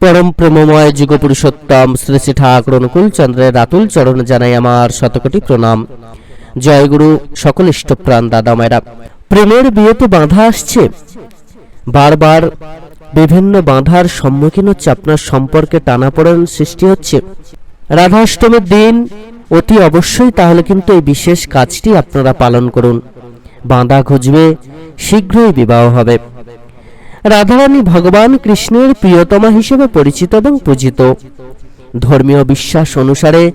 পরম প্রেমময় যুগ পুরুষোত্তম শ্রী শ্রী ঠাকুর অনুকূল চন্দ্রের রাতুল চরণ জানাই আমার শতকোটি প্রণাম। জয়গুরু সকল ইষ্টপ্রাণ দাদা মায়েরা। প্রেমের বিয়েতে বাধা আসছে। বারবার বিভিন্ন বাধার সম্মুখীন হচ্ছে আপনার সম্পর্কে টানাপোড়েন সৃষ্টি হচ্ছে। রাধাষ্টমীর দিন অতি অবশ্যই তাহলে কিন্তু এই বিশেষ কাজটি আপনারা পালন করুন। বাঁধা খুঁজবে শীঘ্রই বিবাহ হবে। রাধারানী ভগবান কৃষ্ণের প্রিয়তমা হিসেবে পরিচিত এবং পূজিত। ধর্মীয় বিশ্বাস অনুসারে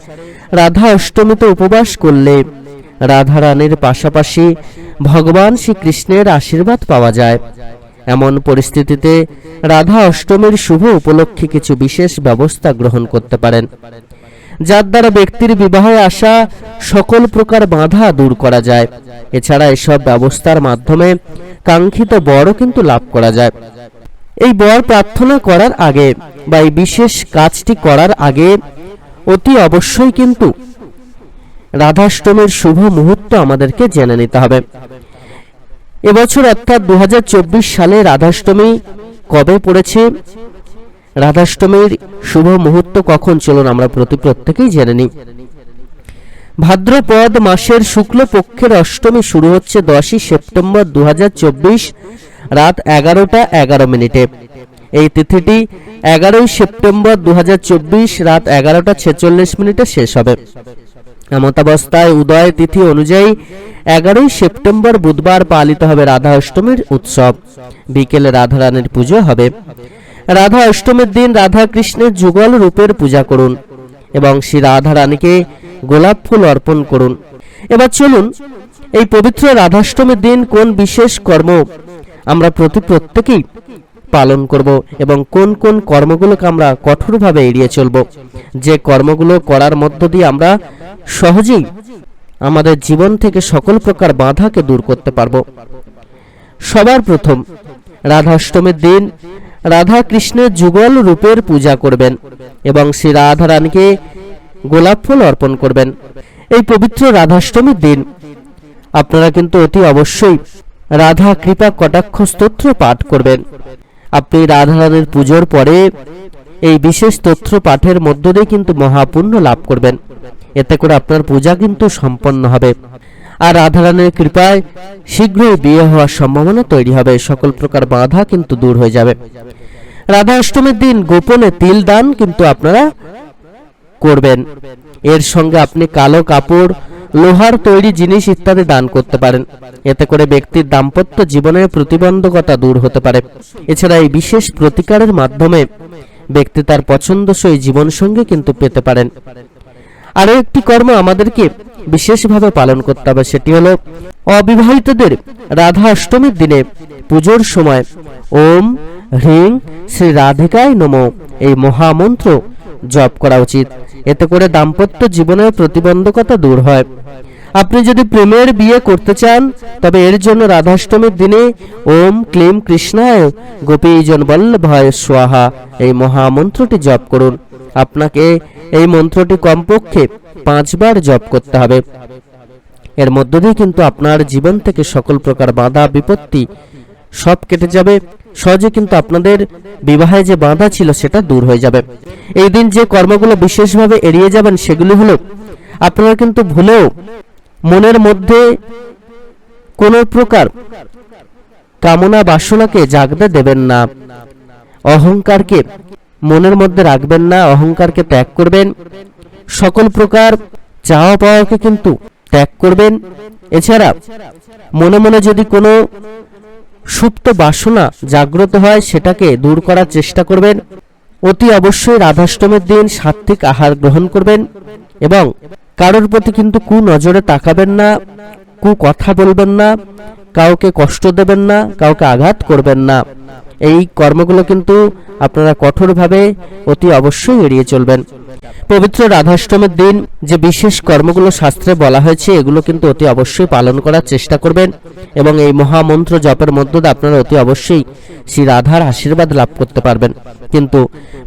রাধা অষ্টমীতে উপবাস করলে রাধারানীর পাশাপাশি ভগবান শ্রীকৃষ্ণের আশীর্বাদ পাওয়া যায়। এমন পরিস্থিতিতে রাধা অষ্টমীর শুভ উপলক্ষে কিছু বিশেষ ব্যবস্থা গ্রহণ করতে পারেন। যার দ্বারা ব্যক্তির বিবাহে আসা সকল প্রকার বাধা দূর করা যায়। এছাড়া এসব ব্যবস্থার মাধ্যমে কাঙ্ক্ষিত বরও কিন্তু লাভ করা যায়। এই বর প্রার্থনা করার আগে বা এই বিশেষ কাজটি করার আগে অতি অবশ্যই কিন্তু রাধাষ্টমীর শুভ মুহূর্ত আমাদেরকে জেনে নিতে হবে। এবছর অর্থাৎ দু হাজার চব্বিশ সালে রাধাষ্টমী কবে পড়েছে? রাধাষ্টমীর শুভ মুহূর্ত কখন চলুন আমরা প্রতি প্রত্যেকেই জেনে নিই। ভাদ্রপদ মাসের শুক্লপক্ষের অষ্টমী শুরু হচ্ছে দশই সেপ্টেম্বর দুহাজার চব্বিশ রাত এগারোটা এগারো মিনিটে। এই তিথিটি এগারোই সেপ্টেম্বর দু হাজার চব্বিশ রাত এগারোটা ছেচল্লিশ মিনিটে শেষ হবে। এমতাবস্থায় উদয় তিথি অনুযায়ী এগারোই সেপ্টেম্বর বুধবার পালিত হবে রাধা অষ্টমীর উৎসব। বিকেলে রাধারানীর পুজো হবে। রাধা অষ্টমীর দিন রাধা কৃষ্ণের যুগল রূপের পূজা করুন এবং শ্রী রাধা রানীকে গোলাপ ফুল অর্পণ করুন। এবার চলুন, এই পবিত্র রাধাষ্টমীর দিন কোন বিশেষ কর্ম আমরা প্রতি প্রত্যেকেই পালন করব এবং কোন কোন কর্মগুলোকে আমরা কঠোরভাবে এড়িয়ে চলব? যে কর্মগুলো করার মধ্য দিয়ে আমরা সহজেই আমাদের জীবন থেকে সকল প্রকার বাধাকে দূর করতে পারব। সবার প্রথম, রাধাষ্টমীর দিন রাধা কৃষ্ণের যুগল রূপের পূজা করবেন এবং শ্রী রাধা রানীকে গোলাপ ফুল অর্পণ করবেন। এই পবিত্র রাধাষ্টমীর দিন। আপনারা কিন্তু অতি অবশ্যই রাধা কৃপা কটাক্ষ স্তোত্র পাঠ করবেন। আপনি রাধা রানীর পুজোর পরে এই বিশেষ স্তোত্র পাঠের মধ্য দিয়ে কিন্তু মহাপুণ্য লাভ করবেন। এতে করে আপনার পূজা কিন্তু সম্পন্ন হবে। আর রাধারানীর কৃপায় শীঘ্রই বিয়ে হওয়ার সম্ভাবনা তৈরি হবে। সকল প্রকার বাধা কিন্তু দূর হয়ে যাবে। রাধা অষ্টমীর দিন গোপনে তিল দান কিন্তু আপনারা করবেন। এর সঙ্গে আপনি কালো কাপড়, লোহার তৈরি জিনিস ইত্যাদি দান করতে পারেন। এতে করে ব্যক্তির দাম্পত্য জীবনের প্রতিবন্ধকতা দূর হতে পারে। এছাড়া এই বিশেষ প্রতিকারের মাধ্যমে ব্যক্তি তার পছন্দসই জীবনসঙ্গী কিন্তু পেতে পারেন। আরও একটি কর্ম আমাদেরকে বিশেষভাবে পালন করতে হবে, সেটি হলো অবিবাহিতদের রাধা অষ্টমীর দিনে পুজোর সময় ওম হ্রিং শ্রী রাধিকায় নম এই মহামন্ত্র জপ করা উচিত। এতে করে দাম্পত্য জীবনের প্রতিবন্ধকতা দূর হয়। আপনি যদি প্রেমের বিয়ে করতে চান, তবে এর জন্য রাধাষ্টমীর দিনে ওম ক্লিম কৃষ্ণায় গোপীজন বল্লভয় স্বাহা এই মহামন্ত্রটি জপ করুন। আপনাকে এই মন্ত্রটি কমপক্ষে পাঁচবার জপ করতে হবে। এর মধ্য দিয়ে কিন্তু আপনার জীবন থেকে সকল প্রকার বাধা, বিপত্তি সব কেটে যাবে। সহজে কিন্তু আপনাদের বিবাহে যে বাধা ছিল সেটা দূর হয়ে যাবে। এই দিন যে কর্মগুলো বিশেষভাবে এড়িয়ে যাবেন সেগুলি হলো, আপনারা কিন্তু ভুলেও মনের মধ্যে কোনো প্রকার কামনা বাসনাকে জাগতে দেবেন না। অহংকারকে মনের মধ্যে রাখবেন না, অহংকারকে ত্যাগ করবেন। সকল প্রকার চাওয়া পাওয়াকে কিন্তু ত্যাগ করবেন। এছাড়া মনে মনে যদি কোনো সুপ্ত বাসনা জাগ্রত হয়, সেটাকে দূর করার চেষ্টা করবেন। অতি অবশ্যই রাধাষ্টমীর দিন সাত্বিক আহার গ্রহণ করবেন এবং কারোর প্রতি কিন্তু কু নজরে তাকাবেন না কু কথা বলবেন না, কাউকে কষ্ট দেবেন না, কাউকে আঘাত করবেন না। এই কর্মগুলো কিন্তু আপনারা কঠোরভাবে অতি অবশ্যই এড়িয়ে চলবেন। পবিত্র রাধাষ্টমীর দিন যে বিশেষ কর্মগুলো শাস্ত্রে বলা হয়েছে, এগুলো কিন্তু অতি অবশ্যই পালন করার চেষ্টা করবেন এবং এই মহামন্ত্র জপের মধ্য দিয়ে আপনারা অতি অবশ্যই শ্রী রাধার আশীর্বাদ লাভ করতে পারবেন। কিন্তু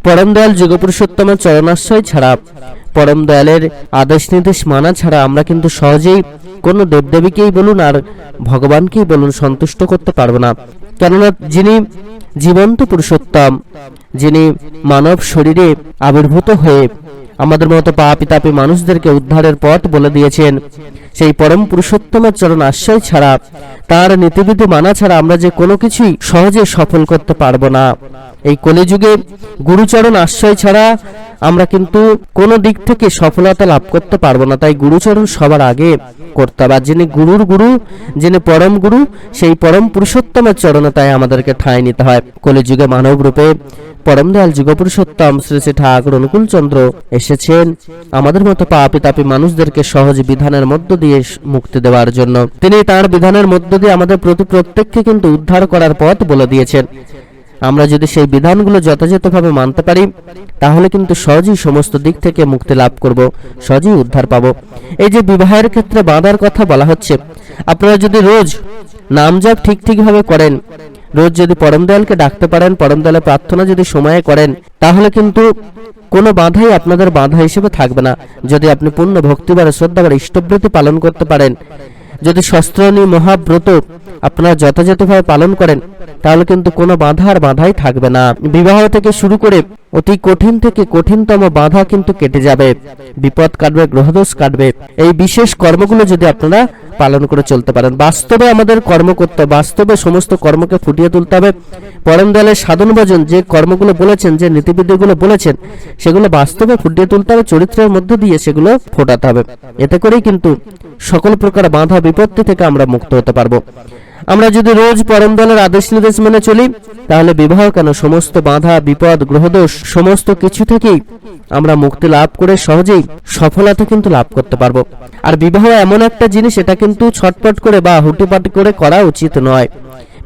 পরম দয়াল যুগপুরুষোত্তমের চরণাশ্রয় ছাড়া, পরম দয়ালের আদেশ নির্দেশ মানা ছাড়া আমরা কিন্তু সহজেই কোনো দেবদেবীকেই বলুন আর ভগবানকেই বলুন সন্তুষ্ট করতে পারব না। কেননা যিনি জীবন্ত পুরুষোত্তম, যিনি মানব শরীরে আবির্ভূত হয়ে আমাদের মতো পাপি তাপি মানুষদেরকে উদ্ধারের পথ বলে দিয়েছেন, সেই পরম পুরুষোত্তমের চরণ আশ্রয় ছাড়া, তার নীতিবিধি মানা ছাড়া আমরা যে কোনো কিছুই সহজে সফল করতে পারব না। এই কলিযুগে গুরুচরণ আশ্রয় ছাড়া আমরা কিন্তু কোনো দিক থেকে সফলতা লাভ করতে পারব না। তাই গুরুচরণ সবার আগে করতে হবে। যিনি গুরুর গুরু, যিনি পরম গুরু, সেই পরম পুরুষোত্তমের চরণে তাই আমাদেরকে ঠাঁই নিতে হয়। কলিযুগে মানব রূপে পরম দয়াল যুগ পুরুষোত্তম শ্রী শ্রী ঠাকুর অনুকূল চন্দ্র এসেছেন। আমাদের মতো পাপি তাপি মানুষদেরকে সহজ বিধানের মধ্য দিয়ে মুক্তি দেওয়ার জন্য। তিনি তার বিধানের মধ্য দিয়ে আমাদের প্রতি প্রত্যেককে কিন্তু উদ্ধার করার পথ বলে দিয়েছেন। আমরা যদি সেই বিধানগুলো যথাযথভাবে মানতে পারি, তাহলে কিন্তু সহজেই সমস্ত দিক থেকে মুক্তি লাভ করব, সহজেই উদ্ধার পাব। এই যে বিবাহের ক্ষেত্রে বাঁধার কথা বলা হচ্ছে, আপনারা যদি রোজ নাম জপ ঠিক ঠিকভাবে করেন, রোজ যদি পরম দয়ালকে ডাকতে পারেন, পরম দয়ালের প্রার্থনা যদি সময়ে করেন, তাহলে কিন্তু কোনো বাধাই আপনাদের বাধা হিসেবে থাকবে না। যদি আপনি পূর্ণ ভক্তিবার শ্রদ্ধাবার ইষ্টব্রতি পালন করতে পারেন যদি শস্ত্রনী মহাব্রত আপনারা যথাযথভাবে পালন করেন, তাহলে কিন্তু কোনো বাধা আর বাধাই থাকবে না। বিবাহ থেকে শুরু করে অতি কঠিন থেকে কঠিনতম বাধা কিন্তু কেটে যাবে। বিপদ কাটবে, গ্রহদোষ কাটবে। এই বিশেষ কর্মগুলো যদি আপনারা পালন করে চলতে পারেন। বাস্তবে আমাদের কর্ম করতে বাস্তবে সমস্ত কর্মকে ফুটিয়ে তুলতে হবে। পরম দলের সাধন ভজন যে কর্মগুলো বলেছেন, যে নীতিবিধিগুলো বলেছেন, সেগুলো বাস্তবে ফুটিয়ে তুলতে হবে, চরিত্রের মধ্য দিয়ে সেগুলো ফোটাতে হবে। এতে করেই কিন্তু সকল প্রকার বাধা, বিপত্তি থেকে আমরা মুক্ত হতে পারব। আমরা যদি রোজ পরম দলের আদেশ নির্দেশ মেনে চলি, তাহলে বিবাহ কেন সমস্ত বাধা, বিপদ, গ্রহদোষ, সমস্ত কিছু থেকেই আমরা মুক্তি লাভ করে সহজেই সফলতা কিন্তু লাভ করতে পারব। আর বিবাহ এমন একটা জিনিস এটা কিন্তু ছটপট করে বা হুটিপাটি করে করা উচিত নয়।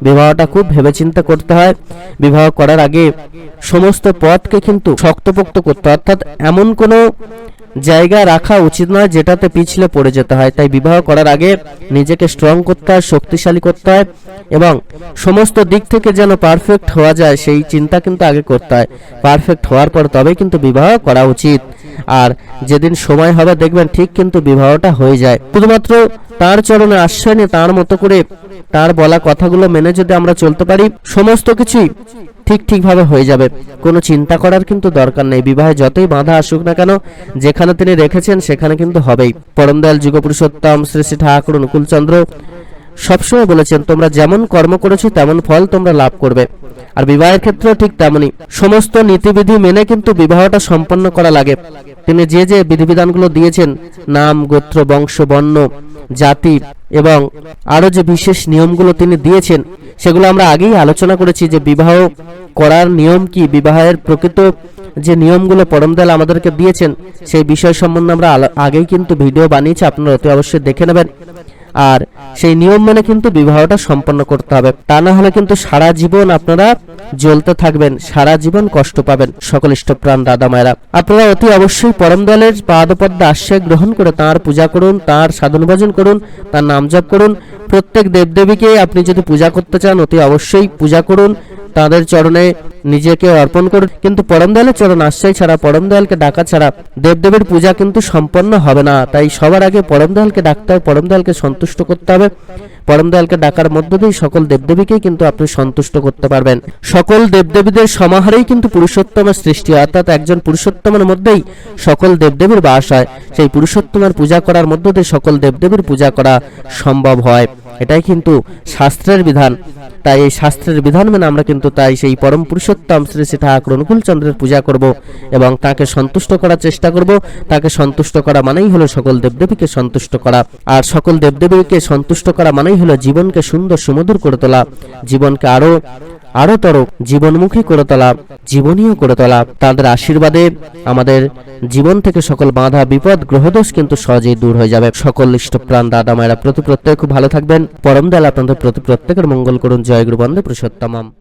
বিবাহটা খুব ভেবেচিন্তে করতে হয়। বিবাহ করার আগে সমস্ত পথকে কিন্তু শক্তপোক্ত করতে অর্থাৎ এমন কোনো জায়গা রাখা উচিত নয়, যেটাতে পিছলে পড়ে যেতে হয়। তাই বিবাহ করার আগে নিজেকে স্ট্রং করতে হয়, শক্তিশালী করতে হয় এবং সমস্ত দিক থেকে যেন পারফেক্ট হওয়া যায়, সেই চিন্তা কিন্তু আগে করতে হয়। পারফেক্ট হওয়ার পর তবেই কিন্তু বিবাহ করা উচিত। আর যেদিন সময় হবে দেখবেন ঠিক কিন্তু বিবাহটা হয়ে যায়। শুধুমাত্র তার চরণে আশ্রয় নিয়ে তার মতো করে তার বলা কথাগুলো মেনে যদি আমরা চলতে পারি, সমস্ত কিছুই ঠিক ঠিকভাবে হয়ে যাবে। কোনো চিন্তা করার কিন্তু দরকার নেই। বিবাহে যতই বাধা আসুক না কেন, যেখানে তিনি রেখেছেন সেখানে কিন্তু হবেই। পরম দয়াল যুগ পুরুষোত্তম শ্রী শ্রী ঠাকুর, অনুকূলচন্দ্র সবসময় বলেছেন, তোমরা যেমন কর্ম করেছ, তেমন ফল তোমরা লাভ করবে। আর বিবাহের ক্ষেত্রেও ঠিক তেমনই। সমস্ত নীতিবিধি মেনে কিন্তু বিবাহটা সম্পন্ন করা লাগে। তিনি যে যে বিধিবিধানগুলো দিয়েছেন, নাম, গোত্র, বংশ, বর্ণ, জাতি এবং আরও যে বিশেষ নিয়মগুলো তিনি দিয়েছেন, সেগুলো আমরা আগেই আলোচনা করেছি যে বিবাহ করার নিয়ম কি, বিবাহের প্রকৃত যে নিয়মগুলো পরমদাল আমাদেরকে দিয়েছেন, সেই বিষয় সম্বন্ধে আমরা আগেই কিন্তু ভিডিও বানিয়েছি, আপনারা অতি অবশ্যই দেখে নেবেন। আর সেই নিয়ম মেনে কিন্তু বিবাহটা সম্পন্ন করতে হবে। তা না হলে কিন্তু সারা জীবন আপনারা জ্বলতে থাকবেন, সারা জীবন কষ্ট পাবেন সকল ইষ্টপ্রাণ দাদা মায়েরা। আপনারা অতি অবশ্যই পরম দলের পাদপদ্মা আশ্রয় গ্রহণ করে তার পূজা করুন, তার সাধন ভজন করুন, তার নাম জপ করুন। প্রত্যেক দেবদেবীকে আপনি যদি পূজা করতে চান, অতি অবশ্যই পূজা করুন। তাদের চরণে নিজেকে অর্পণ করুন। কিন্তু পরম দয়ালের চরণ আশ্রয় ছাড়া পরম দয়ালকে ডাকা ছাড়া দেবদেবের পূজা কিন্তু সম্পন্ন হবে না। তাই সবার আগে পরম দয়ালকে ডাকতে হবে পরম দয়ালকে সন্তুষ্ট করতে হবে। পরম দয়ালকে ডাকার মধ্য দিয়ে সকল দেবদেবীকেই কিন্তু আপনি সন্তুষ্ট করতে পারবেন। সকল দেবদেবীদের সমাহারেই কিন্তু পুরুষোত্তমের সৃষ্টি অর্থাৎ একজন পুরুষোত্তমের মধ্যেই সকল দেবদেবীর বাস হয়। সেই পুরুষোত্তমের পূজা করার মধ্য দিয়ে সকল দেবদেবীর পূজা করা সম্ভব হয়। এটাই কিন্তু শাস্ত্রের বিধান। তাই এই শাস্ত্রের বিধান মেনে আমরা কিন্তু তাই সেই পরম পুরুষোত্তম শ্রী শ্রী ঠাকুর অনুকূলচন্দ্রের পূজা করব এবং তাকে সন্তুষ্ট করার চেষ্টা করব। তাকে সন্তুষ্ট করা মানেই হলো সকল দেবদেবীকে সন্তুষ্ট করা। আর সকল দেবদেবীকে সন্তুষ্ট করা মানেই হলো জীবনকে সুন্দর সুমধুর করে তোলা। জীবনকে আরও আরও তর জীবনমুখী করে তোলা জীবনীয় করে তোলা। তাদের আশীর্বাদে আমাদের জীবন থেকে সকল বাধা, বিপদ, গ্রহদোষ কিন্তু সহজেই দূর হয়ে যাবে। সকল ইষ্টপ্রাণ দাদা মায়েরা প্রতি প্রত্যেক খুব ভালো থাকবেন। পরম দয়াল আপনাদের প্রতি প্রত্যেকের মঙ্গল করুন। জয় গুরু পুরুষোত্তম